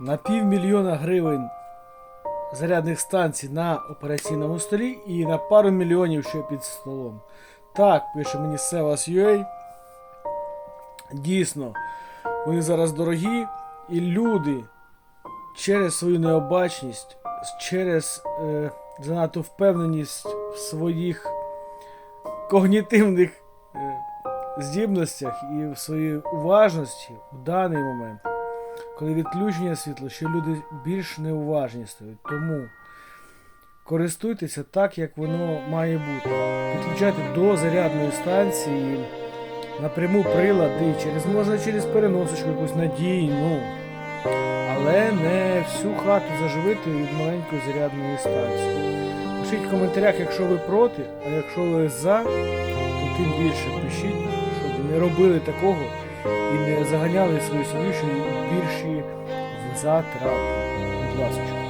на півмільйона гривень зарядних станцій на операційному столі і на пару мільйонів ще під столом. Так, пише мені Sevas.ua. Дійсно, вони зараз дорогі, і люди через свою необачність, через е, занадто впевненість в своїх когнітивних е, здібностях і в своїй уважності в даний момент, коли відключення світла, що люди більш неуважні стають. Тому користуйтеся так, як воно має бути. Підключайте до зарядної станції напряму прилади, через, можна через переносочку якусь надійну, але не всю хату заживити від маленької зарядної станції. Пишіть в коментарях, якщо ви проти, а якщо ви за, то тим більше пишіть, щоб не робили такого і не заганяли свою сім'ю ще й затрати. Будь ласка.